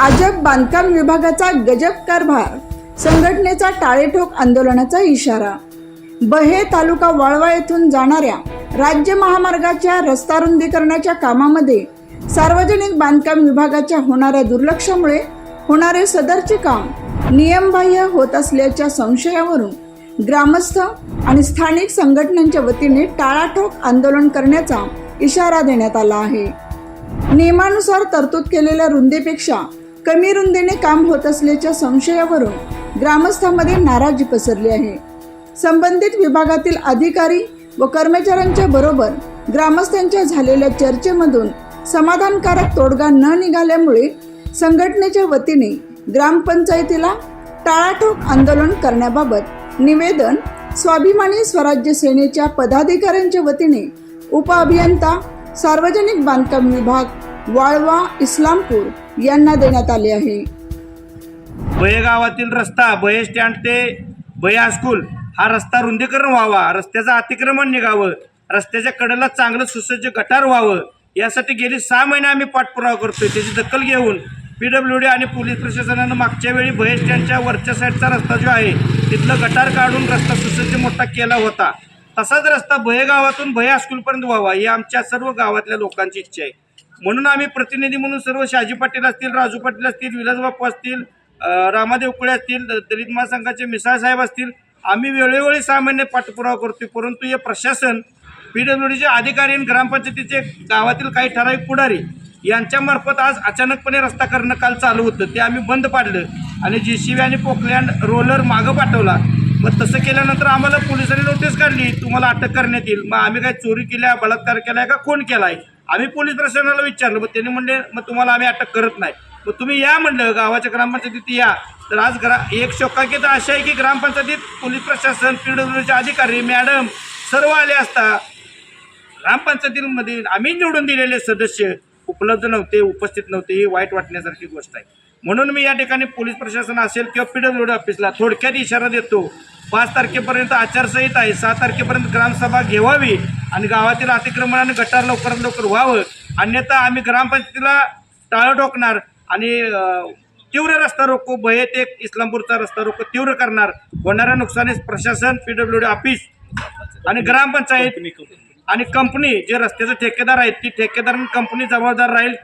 अजब बांधकाम विभागाचा गजब कारभार संघटनेचा टाळेठोक आंदोलनाचा इशारा. बहे तालुका वाळवा येथून जाणाऱ्या राज्य महामार्गाच्या रस्ता रुंदीकरणाच्या कामामध्ये सार्वजनिक बांधकाम विभागाच्या होणाऱ्या दुर्लक्षामुळे होणारे सदरचे काम नियमबाह्य होत असल्याच्या संशयावरून ग्रामस्थ आणि स्थानिक संघटनांच्या वतीने टाळाठोक आंदोलन करण्याचा इशारा देण्यात आला आहे. नियमानुसार तरतूद केलेल्या रुंदीपेक्षा कमी रुंदीने काम होत असल्याच्या संशयावरून ग्रामस्थांमध्ये नाराजी पसरली आहे. संबंधित विभागातील अधिकारी व कर्मचाऱ्यांच्या बरोबर ग्रामस्थांच्या झालेल्या चर्चेमधून समाधानकारक तोडगा न निघाल्यामुळे संघटनेच्या वतीने ग्रामपंचायतीला टाळाठोक आंदोलन करण्याबाबत निवेदन स्वाभिमानी स्वराज्य सेनेच्या पदाधिकाऱ्यांच्या वतीने उपअभियंता सार्वजनिक बांधकाम विभाग वाळवा इस्लामपूर यांना देण्यात आले आहे. बये गावातील रस्ता बये स्टँड ते बये हायस्कूल हा रस्ता रुंदीकरण व्हावा रस्त्याचं अतिक्रमण निघावं रस्त्याच्या कडेला चांगलं सुसज्ज गटार व्हावं यासाठी गेली सहा महिने आम्ही पाठपुरावा करतोय. त्याची दखल घेऊन पी डब्ल्यू डी आणि पोलीस प्रशासनानं मागच्या वेळी बये स्टँडच्या वरच्या साईडचा रस्ता जो आहे तिथलं गटार काढून रस्ता सुसज्ज मोठा केला होता. तसाच रस्ता भये गावातून भये हायस्कूलपर्यंत व्हावा ही आमच्या सर्व गावातल्या लोकांची इच्छा आहे. म्हणून आम्ही प्रतिनिधी म्हणून सर्व शहाजी पाटील असतील राजू पाटील असतील विलास बाप्पू असतील रामादेव कुळे असतील दलित महासंघाचे मिसाळ साहेब असतील आम्ही वेळोवेळी सामान्य पाठपुरावा करतो परंतु हे प्रशासन पी डब्ल्यू डीचे अधिकारी आणि ग्रामपंचायतीचे गावातील काही ठराविक पुढारी यांच्यामार्फत आज अचानकपणे रस्ता करणं काल चालू होतं. ते आम्ही बंद पाडलं आणि जे सी बी आणि पोकलँड रोलर मागं पाठवला. मग तसं केल्यानंतर आम्हाला पोलिसांनी नोटीस काढली तुम्हाला अटक करण्यात येईल. मग आम्ही काय चोरी केल्या बलात्कार केलाय का कोण केलाय? आम्ही पोलीस प्रशासनाला विचारलं मग त्यांनी म्हणले मग तुम्हाला आम्ही अटक करत नाही. मग तुम्ही या म्हणलं गावाच्या ग्रामपंचायतीत या. तर आज ग्रा एक शोकाकीता अशी आहे की ग्रामपंचायतीत पोलीस प्रशासन पी डब्ल्यूचे अधिकारी मॅडम सर्व आले असता ग्रामपंचायतीमध्ये आम्ही निवडून दिलेले सदस्य उपलब्ध नव्हते उपस्थित नव्हते ही वाईट वाटण्यासारखी गोष्ट आहे. म्हणून मी या ठिकाणी पोलीस प्रशासन असेल किंवा पी डब्ल्यू ऑफिसला थोडक्यात इशारा देतो. पाच तारखेपर्यंत आचारसंहिता आहे सहा तारखेपर्यंत ग्रामसभा घेवावी. आणि गावातील अतिक्रमण आणि गटार लवकरात लवकर व्हावं. अन्यथा आम्ही ग्रामपंचायतीला टाळं ठोकणार आणि तीव्र रस्ता रोको भये ते इस्लामपूरचा रस्ता रोको तीव्र करणार. होणाऱ्या नुकसानीस प्रशासन पी डब्ल्यू डी ऑफिस आणि ग्रामपंचायत आणि कंपनी जे रस्त्याचे ठेकेदार आहेत ती ठेकेदार आणि कंपनी जबाबदार राहील.